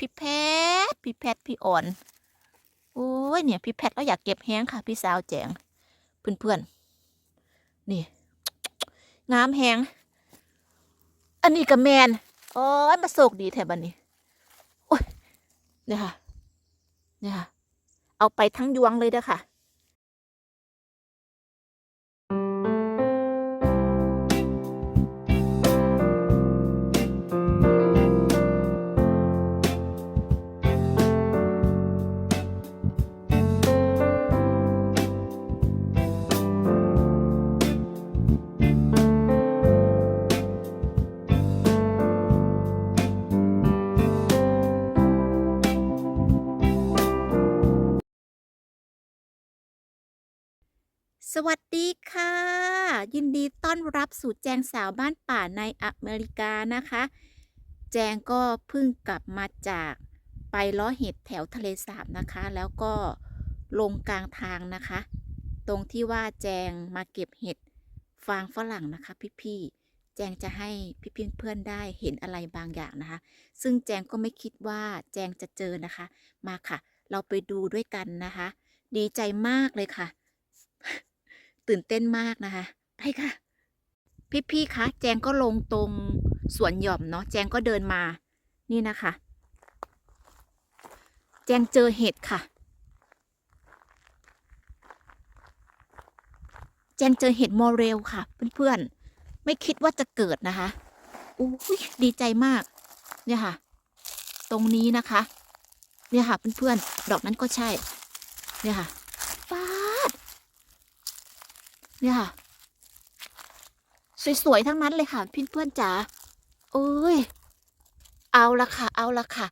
พี่แพทพี่แพทพี่อ่อนโอ้ยเนี่ยพี่แพทเราอยากเก็บแห้งค่ะ พี่สาวแจงเพื่อนเพื่อนๆนี่งามแห้งอันนี้กับแมนโอ้ยมาโศกดีแถบันนี้โอ้ยเนี่ยค่ะเนี่ยค่ะเอาไปทั้งยวงเลยเด้อค่ะ สวัสดีค่ะ ยินดีต้อนรับสู่แจงสาวบ้านป่าในอเมริกานะคะ แจงก็เพิ่งกลับมาจากไปล้อเห็ดแถวทะเลสาบนะคะ แล้วก็ลงกลางทางนะคะ ตรงที่ว่าแจงมาเก็บเห็ดฟางฝรั่งนะคะพี่ๆแจงจะให้พี่ๆเพื่อนๆได้เห็นอะไรบางอย่างนะคะ ซึ่งแจงก็ไม่คิดว่าแจงจะเจอนะคะ มาค่ะ เราไปดูด้วยกันนะคะ ดีใจมากเลยค่ะ ตื่นเต้นมากนะคะไปค่ะ พี่ๆคะแจงก็ลงตรงสวนหย่อมเนาะแจงก็เดินมานี่นะคะ แจงเจอเห็ดค่ะ แจงเจอเห็ดมอเรลค่ะ เพื่อนๆ ไม่คิดว่าจะเกิดนะคะอุ้ยดีใจมาก เนี่ยค่ะ ตรงนี้นะคะ เนี่ยค่ะเพื่อนๆ ดอกนั้นก็ใช่ เนี่ยค่ะป้าด เนี่ยค่ะ สวยๆทั้งนั้นเลยค่ะพี่เพื่อนจ๋าเอ้ย เอาละค่ะ เอาละค่ะ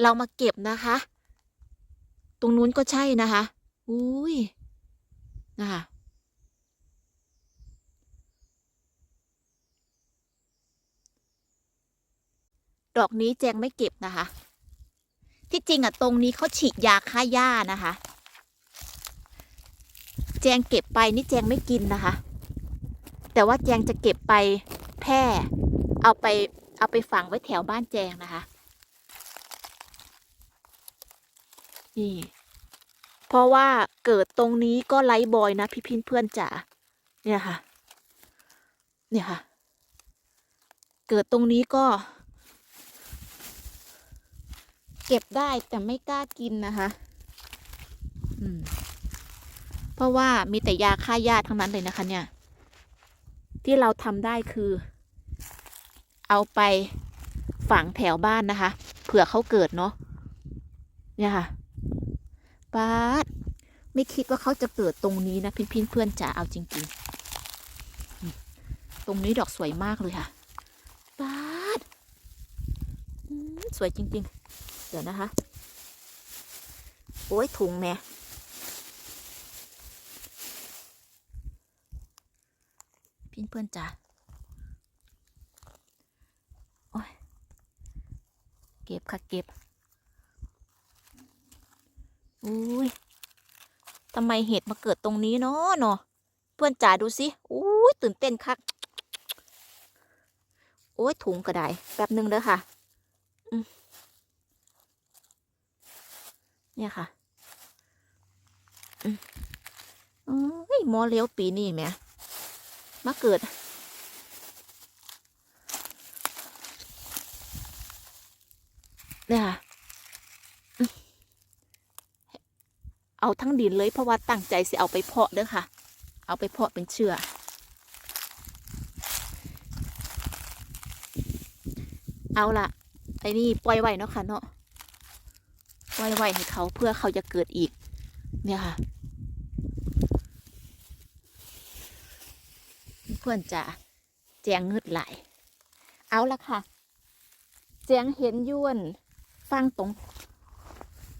เรามาเก็บนะคะ ตรงนู้นก็ใช่นะคะอุ้ยนะคะดอกนี้แจงไม่เก็บนะคะ ที่จริงอะตรงนี้เขาฉีดยาฆ่าหญ้านะคะ แจงเก็บไปนี่แจงไม่กินนะคะ แต่ว่าแจงจะเก็บไปแพร่เอาไปเอาไปฝังไว้แถวบ้านแจงนะคะ นี่ เพราะว่าเกิดตรงนี้ก็ไลบอยนะพี่พินเพื่อนจ๋าเนี่ยค่ะ เนี่ยค่ะ เกิดตรงนี้ก็ เก็บได้แต่ไม่กล้ากินนะคะ อืม เพราะว่ามีแต่ยาฆ่าหญ้าทั้งนั้นเลยนะคะเนี่ย ที่เราทำได้คือ เอาไปฝังแถวบ้านนะคะ เผื่อเขาเกิดเนาะเนี่ยค่ะป้าดไม่คิดว่าเขาจะเกิดตรงนี้นะพินพินเพื่อนจ๋าเอาจริง ๆ ตรงนี้ดอกสวยมากเลยค่ะป้าดสวยจริง ๆ เดี๋ยวนะคะ โอ้ยถุงแม่ เพื่อนจ๋าโอ้ยเก็บค่ะเก็บอุ้ยทำไมเห็ดมาเกิดตรงนี้เนาะเนาะเพื่อนจ๋าดูสิอุ้ยตื่นเต้นคักโอ้ยถุงก็ได้แป๊บหนึ่งเด้อค่ะเนี่ยค่ะอืมโอ้ยมอเลี้ยวปีนี้แหม มาเกิด เนี่ยค่ะ เอาทั้งดินเลยเพราะว่าตั้งใจสิเอาไปเพาะเด้อค่ะ เอาไปเพาะเป็นเชื้อเอาละไอ้นี่ปล่อยไว้เนาะค่ะเนาะปล่อยไว้ให้เขาเพื่อเขาจะเกิดอีก เนี่ยค่ะ เพื่อนจะแจงเงืดไหลเอาละค่ะ แจงเห็นยวนฟังตรง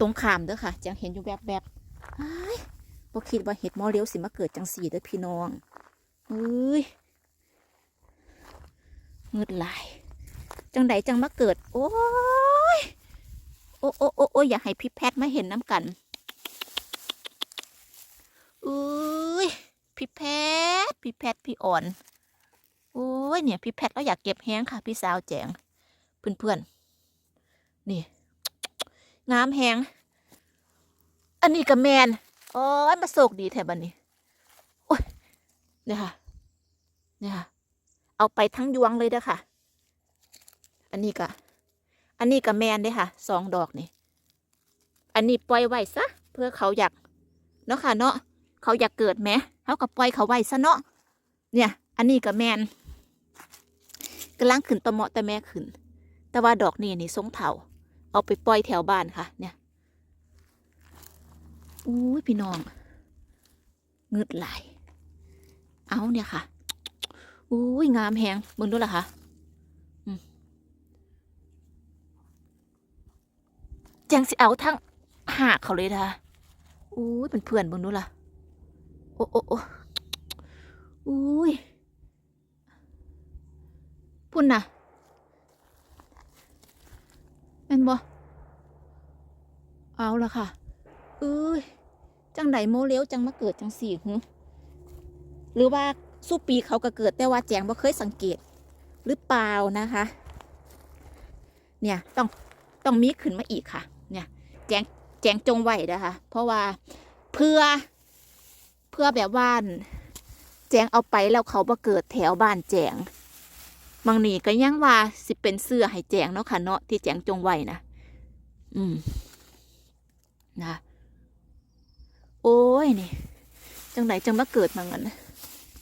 ตรงขามเด้อค่ะแจงเห็นอยู่แบบแบบๆอ้ายบ่คิดว่าเห็ดมอเลี้ยวสิมาเกิดจังสีเด้อพี่น้องเอ้ยเงืดไหลจังใดจังมาเกิด โอ้ยโอ้โอ้โอ้โอ้อยากให้พี่แพทมาเห็นน้ำกันอุ้ยพี่แพท พี่แพทย์พี่อ่อน โอ้ยเนี่ย พี่แพทย์เราอยากเก็บแห้งค่ะ พี่สาวแจงเพื่อนๆนี่งามแห้งอันนี้ก็แมนโอ้ยมาโศกดีแถบันนี้โอ้ยเนี่ยค่ะเนี่ยค่ะ เอาไปทั้งยวงเลยเด้อค่ะ อันนี้ก็อันนี้ก็แมนเด้ค่ะสองดอกนี่อันนี้ปล่อยไว้ซะเพื่อเขาอยากเนาะค่ะเนาะเขาอยากเกิดแหม เขาก็ปล่อยเขาไว้ซะเนาะเนี่ย อันนี้ก็แมนกำลังขึ้นตะเมาะแต่แม่ขึ้น แต่ว่าดอกนี่นี่ทรงเถาเอาไปปล่อยแถวบ้านค่ะ เนี่ยอุ้ยพี่น้องเงืดไหลายเอาเนี่ยค่ะอุ้ยงามแหงมึงดูล่ะค่ะอืมจังสิเอาทั้งหากเขาเลยนะคะอุ้ยเป็นเพื่อนมึงดูล่ะ อ้โอ้โอ้อุ้ยพุ่นน่ะแม่นบ่เอาละค่ะเอ้ยจังไดโมเลี้ยวจังมาเกิดจังสี่หึหรือว่าสู้ปีเขาก็เกิดแต่ว่าแจงบ่เคยสังเกต หรือเปล่านะคะ เนี่ยต้องต้องมีขึ้นมาอีกค่ะ เนี่ย แจงแจงจงไหวนะคะเพราะว่าเพื่อ เพื่อแบบว่านแจงเอาไปแล้วเขาบ่เกิดแถวบ้านแจงบางนี่ก็ยังว่าสิเป็นเสื้อให้แจงเนาะค่ะเนาะที่แจงจงไว้นะอืมนะโอ้ยนี่จังไหนจังมาเกิดมางั้น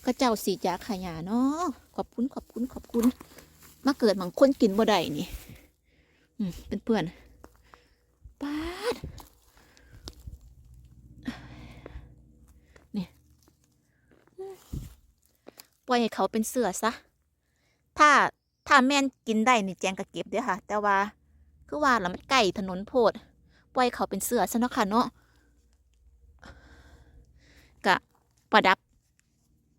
ก็เจ้าสีจาขยาเนาะขอบคุณขอบคุณขอบคุณมาเกิดมังคนกินบ่ได้นี่ อืมเป็นเพื่อนป้าดนี่อืม ปล่อยให้เขาเป็นเสือซะ ถ้าถ้าแม่นกินได้นี่แจงก็เก็บเด้อค่ะ แต่ว่าคือว่าแล้วมันใกล้ถนนโพด ปล่อยเขาเป็นเสือซะเนาะค่ะเนาะกะประดับ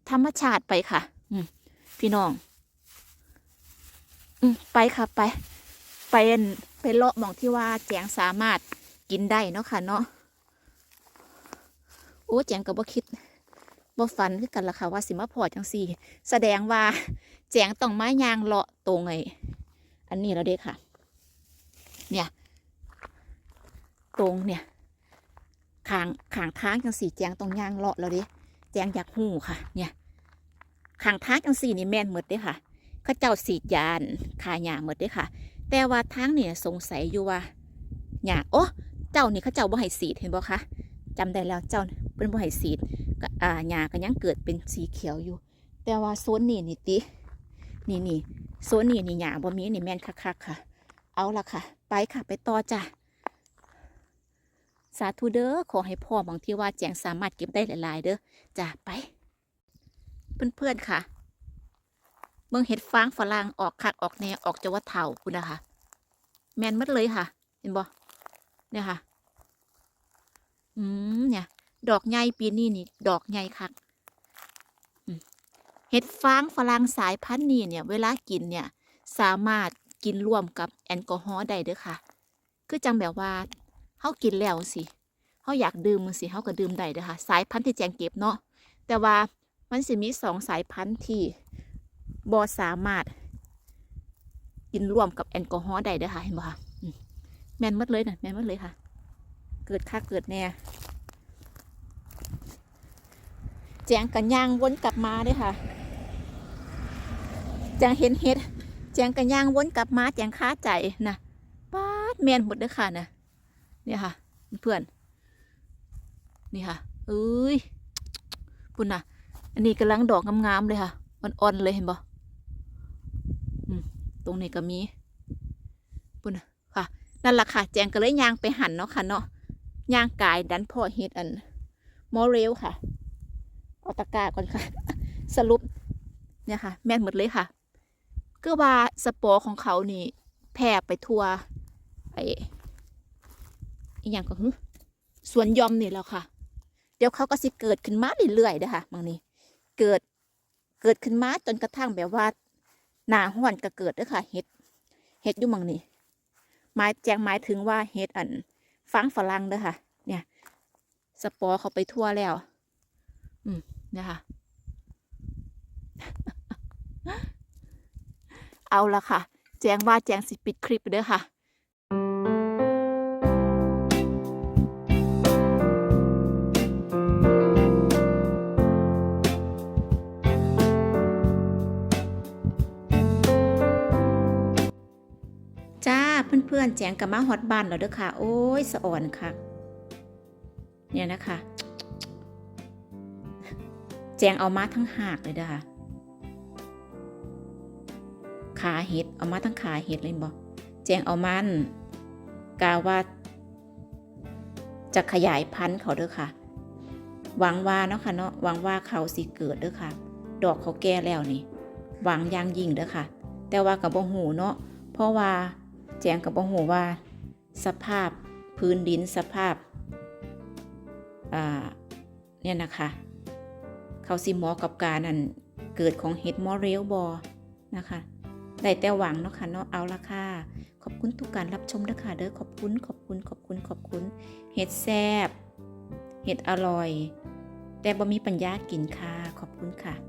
ธรรมชาติไปค่ะ อืมพี่น้อง อืมไปค่ะไป ไปอันไปเลาะมองที่ว่าแจงสามารถกินได้เนาะค่ะเนาะโอ้แจงก็บ่คิด บ่ฝันคือกันล่ะค่ะว่าสิมาพอจังสี่ แสดงว่าแจงต้องไม้ยางเลาะตรงไออันนี้แล้วเด้ค่ะ เนี่ย ตรงเนี่ยขางขางทางจังสี่แจงตรงยางเลาะแล้วเดิแจงอยากหูค่ะ เนี่ยขางทางจังสี่นี่แม่นหมดเด้ค่ะเข้าเจ้าสีดยานขายหยาหมดเด้ค่ะ แต่ว่าทางเนี่ยสงสัยอยู่ว่าหยาโอ้เจ้านี่เข้าเจ้าบ่ให้สีดเห็นบ่คะ จำได้แล้วเจ้าเป็นบ่ให้สีดก็อ่าหยาก็ยังเกิดเป็นสีเขียวอยู่ แต่ว่าโซนนี่นี่ตินี่นี่โซนนี่นี่หยาบ่มีนี่แม่นคักๆค่ะ เอาละค่ะ ไปค่ะไปต่อจ้ะสาธุเด้อขอให้พ่อบางที่ว่าแจงสามารถเก็บได้หลาย ๆ เด้อจ้าไปเพื่อนๆค่ะ เมืองเห็ดฟางฝรั่งออกคักออกแนวออกจะว่าเถ่าคุณนะคะแมนมัดเลยค่ะ เห็นบ่เนี่ยค่ะ อืมเนี่ย ดอกใหญ่ปีนี้นี่ ดอกใหญ่คักเห็ดฟางฝรั่งสายพันธุ์นี้เนี่ย เวลากินเนี่ย สามารถกินร่วมกับแอลกอฮอล์ได้เด้อค่ะ คือจังแบบว่าเฮากินแล้วสิเฮาอยากดื่มสิเฮาก็ดื่มได้เด้อค่ะ สายพันธุ์ที่แจงเก็บเนาะ แต่ว่ามันสิมีสองสายพันธุ์ที่บ่สามารถ กินร่วมกับแอลกอฮอล์ได้เด้อค่ะ เห็นบ่คะแม่นหมดเลยนะแม่นหมดเลยค่ะ เกิดค่าเกิดแน่แจงกันย่างวนกลับมาด้อค่ะ แจงเห็นเห็ด แจงกันย่างวนกลับมา แจงค้าใจนะป้าดแมนหมดเด้อค่ะนะเนี่ยค่ะ เพื่อน นี่ค่ะเอ้ยปุ่นนะอันนี้กำลังดอกงามๆเลยค่ะอ่อนๆเลยเห็นบ่อืมตรงนี้ก็มีปุ่นะค่ะนั่นแหละค่ะ แจงก็เลยย่างไปหั่นเนาะค่ะเนาะ ย่างกายดันพ่อเฮ็ดอันมอเรลค่ะ เอาตะกร้าก่อนค่ะ สรุปเนี่ยค่ะ แม่นหมดเลยค่ะก็ว่าสปอร์ของเขานี่แพร่ไปทั่วไออีกอย่างก็คือสวนยอมนี่แล้วค่ะ เดี๋ยวเขาก็สิเกิดขึ้นมาเรื่อยๆเด้ค่ะบางนี้ เกิดเกิดขึ้นมาจนกระทั่งแบบว่าหนาห้อนก็เกิดด้อค่ะเห็ดเห็ดอยู่บางนี้หมายแจ้งหมายถึงว่าเห็ดอัน ฟังฝรั่งเด้อค่ะ เนี่ยสปอร์เขาไปทั่วแล้ว อืมเนี่ยค่ะ เอาละค่ะ แจ้งว่าแจ้งสิปิดคลิปเด้อค่ะ พื่อนๆแจงกับมาฮอดบ้านแล้วเด้อค่ะ โอ้ยสะอ่อนค่ะ เนี่ยนะคะ แจงเอามาทั้งหากเลยด้ค่ะขาเห็ดเอามาทั้งขาเห็ดเลยบ่แจงเอามันกาว่า จะขยายพันธุ์เขาเด้อค่ะหวังว่าเนาะค่ะเนาะหวังว่าเขาสิเกิดเด้อค่ะ ดอกเขาแก่แล้วนี่หวังย่างยิ่งเด้อค่ะ แต่ว่ากับบ่หูเนาะเพราะว่า แจงกับบ่หูว่า สภาพพื้นดินสภาพาเนี่ยนะคะ เขาสิหมอกับการนั่นเกิดของเห็ดมอเรลบอนะคะได้แต่หวังเนาะค่ะเนาะเอาละค่ะ ขอบคุณทุกการรับชมนะคะเด้อขอบคุณขอบคุณขอบคุณขอบคุณเห็ดแซ่บเห็ดอร่อย แต่บ่มีปัญญากินค่ะ ขอบคุณค่ะ